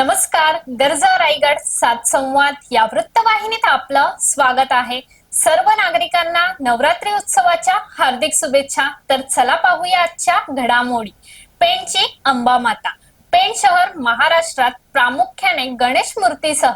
नमस्कार गरजा रायगड सात संवाद या वृत्तवाहिनीत आपलं स्वागत आहे. सर्व नागरिकांना नवरात्री उत्सवाच्या हार्दिक शुभेच्छा. तर चला पाहूया आजच्या घडामोडी. पेणची अंबामाता. पेण शहर महाराष्ट्रात प्रामुख्याने गणेश मूर्तीसह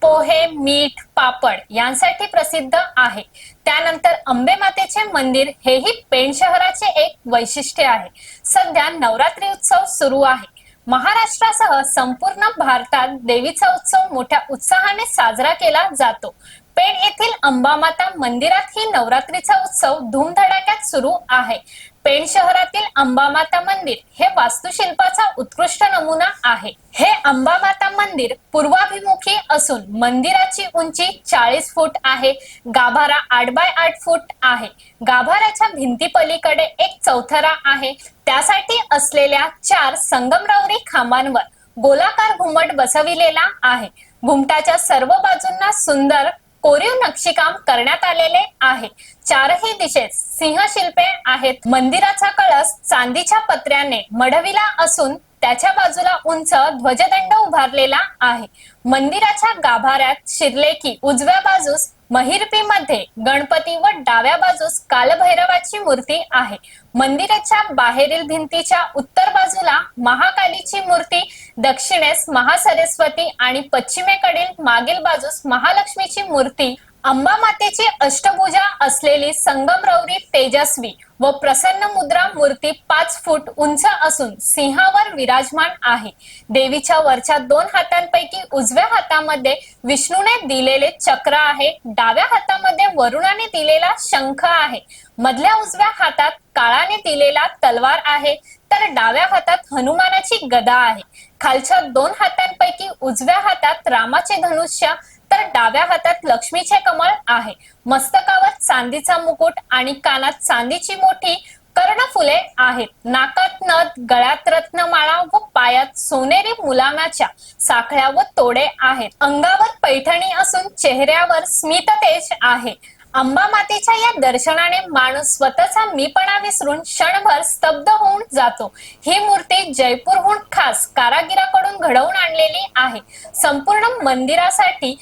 पोहे मीठ पापड यांसाठी प्रसिद्ध आहे. त्यानंतर अंबे मातेचे मंदिर हेही पेण शहराचे एक वैशिष्ट्य आहे. सध्या नवरात्री उत्सव सुरू आहे. महाराष्ट्रासह संपूर्ण भारतात देवीचा उत्सव मोठ्या उत्साहाने साजरा केला जातो. पेण येथील अंबामाता मंदिरात ही नवरात्रीचा उत्सव धूमधडाक्यात सुरू आहे. पेण शहरातील अंबामाता मंदिर हे वास्तुशिल्पाचा उत्कृष्ट नमुना आहे. हे अंबामाता मंदिर पूर्वाभिमुखी असून मंदिराची उंची चाळीस फूट आहे. गाभारा आठ बाय आठ फूट आहे. गाभाराच्या भिंतीपलीकडे एक चौथरा आहे. त्यासाठी असलेल्या चार संगमरवरी खांबांवर गोलाकार घुमट बसविलेला आहे. घुमटाच्या सर्व बाजूंना सुंदर कोरीव नक्षीकाम करण्यात आलेले आहे. चारही दिशेस सिंहशिल्पे आहेत. मंदिराचा कळस चांदीच्या पत्र्याने मढविला असून त्याच्या बाजूला उंच ध्वजदंड उभारलेला आहे. मंदिराच्या गाभाऱ्यात शिरलेखी उजव्या बाजूस महिरपीमध्ये गणपती व डाव्या बाजूस कालभैरवाची मूर्ती आहे. मंदिराच्या बाहेरील भिंतीच्या उत्तर बाजूला महाकालीची मूर्ती दक्षिणेस महासरस्वती आणि पश्चिमेकडील मागील बाजूस महालक्ष्मीची मूर्ती अंबा मातेची अष्टभुजा असलेली संगमरवरी तेजस्वी व प्रसन्न मुद्रा मूर्ती पाच फूट उंच असून सिंहावर विराजमान आहे. देवीच्या वरच्या दोन हातांपैकी उजव्या हातामध्ये विष्णूने दिलेले चक्र आहे. डाव्या हातामध्ये वरुणाने दिलेला शंख आहे. मधल्या उजव्या हातात काळाने दिलेला तलवार आहे. तर डाव्या हातात हनुमानाची गदा आहे. खालच्या दोन हातांपैकी उजव्या हातात रामाचे धनुष्य तर डाव्या हातात लक्ष्मीचे कमळ आहे. मस्तकावर चांदीचा मुकुट आणि कानात चांदीची मोठी कर्णफुले आहेत. नाकात नथ गळ्यात रत्नमाळा व पायात सोनेरी मुलामाच्या साखळ्या व तोडे आहेत. अंगावर पैठणी असून चेहऱ्यावर स्मिततेज आहे. अंबा मातेच्या या दर्शनाने माणूस स्वतःचा मीपणा विसरून क्षणभर स्तब्ध होऊन जातो. ही मूर्ती जयपूरहून खास कारागिराकडून घडवून आणलेली आहे. संपूर्ण मंदिरासाठी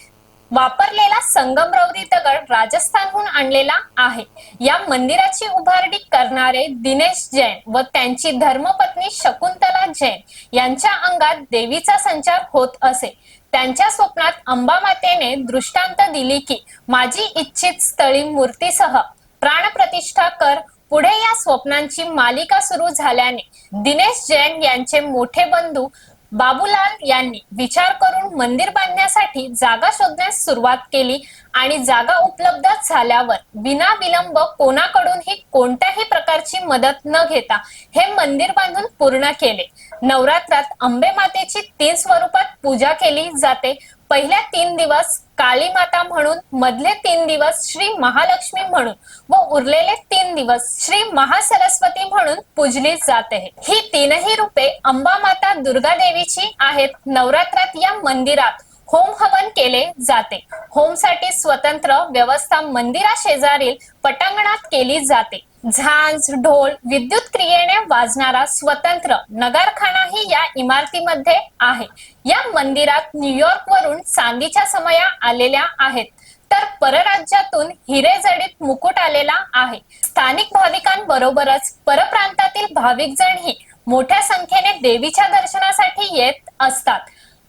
वापरलेला संगमरवरी दगड राजस्थानहून आणलेला आहे. या मंदिराची उभारणी करणारे दिनेश जैन व त्यांची धर्मपत्नी शकुंतला जैन यांच्या अंगात देवीचा संचार होत असे. त्यांच्या स्वप्नात अंबामातेने दृष्टांत दिली की माझी इच्छित स्थळी मूर्तीसह प्राणप्रतिष्ठा कर. पुढे या स्वप्नांची मालिका सुरू झाल्याने दिनेश जैन यांचे मोठे बंधू बाबूलाल यांनी विचार करून मंदिर बांधण्यासाठी जागा शोधण्यास सुरुवात केली आणि जागा उपलब्ध झाल्यावर विना विलंब कोणाकडूनही कोणत्याही प्रकारची मदत न घेता हे मंदिर बांधून पूर्ण केले. नवरात्रात अंबे मातेची तीन स्वरूपात पूजा केली जाते. पहिल्या तीन दिवस काली माता म्हणून मधले तीन दिवस श्री महालक्ष्मी म्हणून व उरलेले तीन दिवस श्री महासरस्वती म्हणून पूजली जाते ही तीनही रूपे अंबा माता दुर्गा देवीची आहेत. नवरात्रात या मंदिरात होम हवन केले जाते. होमसाठी स्वतंत्र व्यवस्था मंदिरा शेजारील पटांगणात केली जाते. झांज ढोल विद्युत क्रियेने वाजणारा स्वतंत्र नगारखानाही या इमारतीमध्ये आहे. या मंदिरात न्यूयॉर्क वरून चांदीच्या समया आलेल्या आहेत. तर परराज्यातून हिरे जडीत मुकुट आलेला आहे. स्थानिक भाविकांबरोबरच परप्रांतातील भाविक जणही मोठ्या संख्येने देवीच्या दर्शनासाठी येत असतात.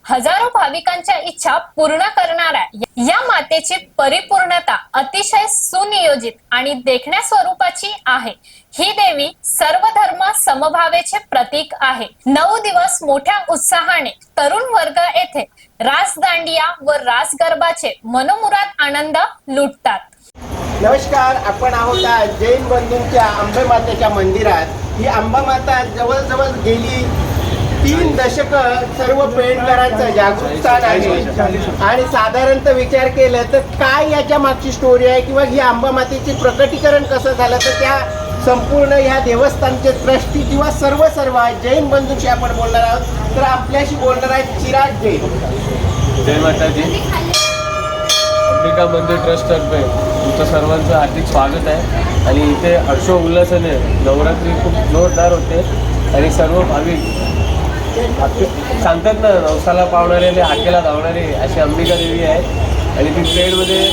हजारो भाविकांच्या इच्छा पूर्ण करणाऱ्या या मातेची परिपूर्णता अतिशय सुनियोजित आणि देखण्या स्वरूपाची आहे. ही देवी सर्व धर्म समभावेचे प्रतीक आहे. नऊ दिवस मोठ्या उत्साहाने तरुण वर्ग येथे राजदांडिया व रास गरबाचे मनोमुराद आनंद लुटतात. नमस्कार आपण आहोत जैन बंधूंच्या अंबेमातेच्या मंदिरात. ही अंबामाता जवळजवळ गेली तीन दशक सर्व पेणकरांचं जागरूकता आहे आणि साधारणतः विचार केलं तर काय याच्या मागची स्टोरी आहे किंवा ही अंबामातेचे प्रकटीकरण कसं झालं तर त्या संपूर्ण ह्या देवस्थानचे ट्रस्टी किंवा सर्व सर्व जैन बंधूंशी आपण बोलणार आहोत. तर आपल्याशी बोलणार आहेत चिराग जैन. जय माताजी अंबिका मंदिर ट्रस्टतर्फे तुमचं सर्वांचं हार्दिक स्वागत आहे. आणि इथे हर्षो उल्हासाने नवरात्री खूप जोरदार होते. आणि सर्व भाविक सांगतात ना नवसाला पावणारे आणि हाकेला धावणारे अशी अंबिका देवी आहे. आणि ती ट्रेडमध्ये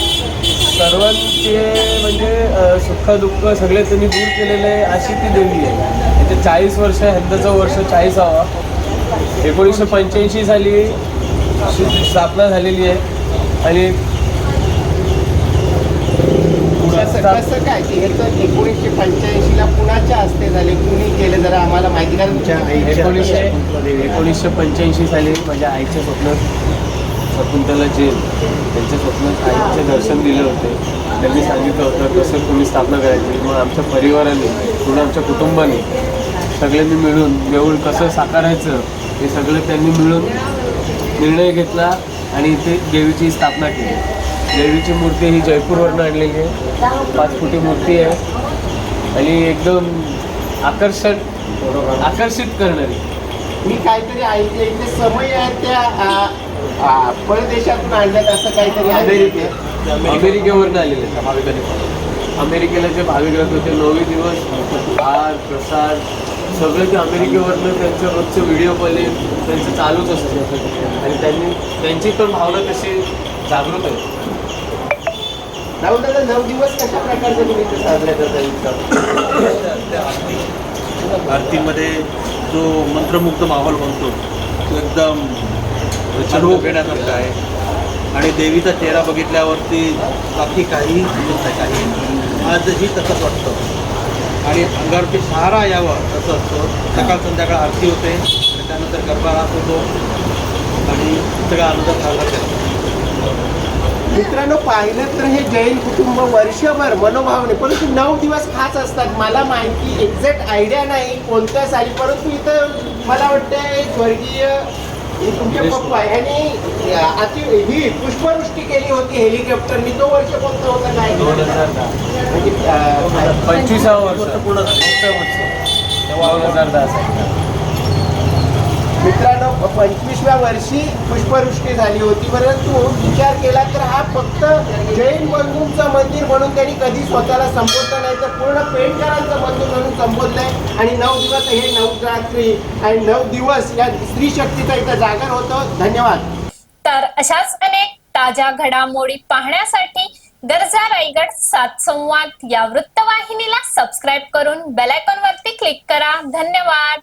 सर्वांचे म्हणजे सुख दुःख सगळे त्यांनी दूर केलेले आहे अशी ती देवी आहे. म्हणजे चाळीस वर्ष ह्यांचं वर्ष चाळीसावा एकोणीसशे पंच्याऐंशी साली स्थापना झालेली आहे. आणि कसं काय? एकोणीसशे पंच्याऐंशीला एकोणीसशे एकोणीसशे पंच्याऐंशी साली माझ्या आईच्या स्वप्नात शकुंतला जैन त्यांच्या स्वप्नात आईचे दर्शन दिले होते. त्यांनी सांगितलं होतं कसं तुम्ही स्थापना करायची? मग आमच्या परिवाराने पूर्ण आमच्या कुटुंबाने सगळ्यांनी मिळून देऊळ कसं साकारायचं? हे सगळं त्यांनी मिळून निर्णय घेतला आणि इथे देवीची स्थापना केली. देवीची मूर्ती ही जयपूरवरनं आणलेली आहे. पाच फुटी मूर्ती आहे. आणि एकदम आकर्षण आकर्षित करणारी. मी काहीतरी ऐकले इथे समय आहेत त्या आ, आ, परदेशातून आणल्यात असं काहीतरी अमेरिके आहे अमेरिकेवरनं आलेले. भाविकांनी अमेरिकेला जे भाविक राहत होते नऊ दिवस हार प्रसाद सगळं ते अमेरिकेवरनं त्यांचं रोजचं व्हिडिओ कॉलिंग त्यांचं चालूच असतं. आणि त्यांनी त्यांची पण भावना कशी जागृत आहे. राहुल दादा नऊ दिवस कशा प्रकारचे तुम्ही साजरे करता इथं? आरतीमध्ये जो मंत्रमुग्ध माहोल बनतो तो एकदम चढू घेण्यासारखा आहे. आणि देवीचा चेहरा बघितल्यावरती बाकी काहीही नाही. काही आजही तसंच वाटतं. आणि अंगावरती सहारा यावा असं असतं. सकाळ संध्याकाळ आरती होते. आणि त्यानंतर गरबा होतो. आणि सगळा आनंद साजरा करतो. मित्रांनो पाहिलं तर हे जैन कुटुंब वर्षभर मनोभावने परंतु नऊ दिवस खास असतात. मला माहिती एक्झॅक्ट आयडिया नाही कोणत्या साली परंतु इथं मला वाटतं स्वर्गीय हे तुमचे पप्पा यांनी अति ही पुष्पवृष्टी केली होती हेलिकॉप्टरनी तो वर्ष कोणता होता काय दोन हजार दहा. म्हणजे, अं, पंचवीसावं वर्ष. पूर्ण दोन हजार दहा मित्रांनो पंचवीसव्या वर्षी पुष्पवृष्टी झाली होती. परंतु विचार केला तर हा फक्त जैन बंधूंचं मंदिर म्हणून त्यांनी कधी स्वतःला संबोधलं नाही तर पूर्ण पेंटकरांचं मंदिर म्हणून संबोधलंय. आणि नऊ दिवस हे नवरात्री आणि नऊ दिवस या स्त्री शक्तीचा इथं जागर होतं. धन्यवाद. तर अशाच अनेक ताज्या घडामोडी पाहण्यासाठी दर्जा रायगड सात संवाद या वृत्तवाहिनीला सबस्क्राईब करून बेल आयकॉन वरती क्लिक करा. धन्यवाद.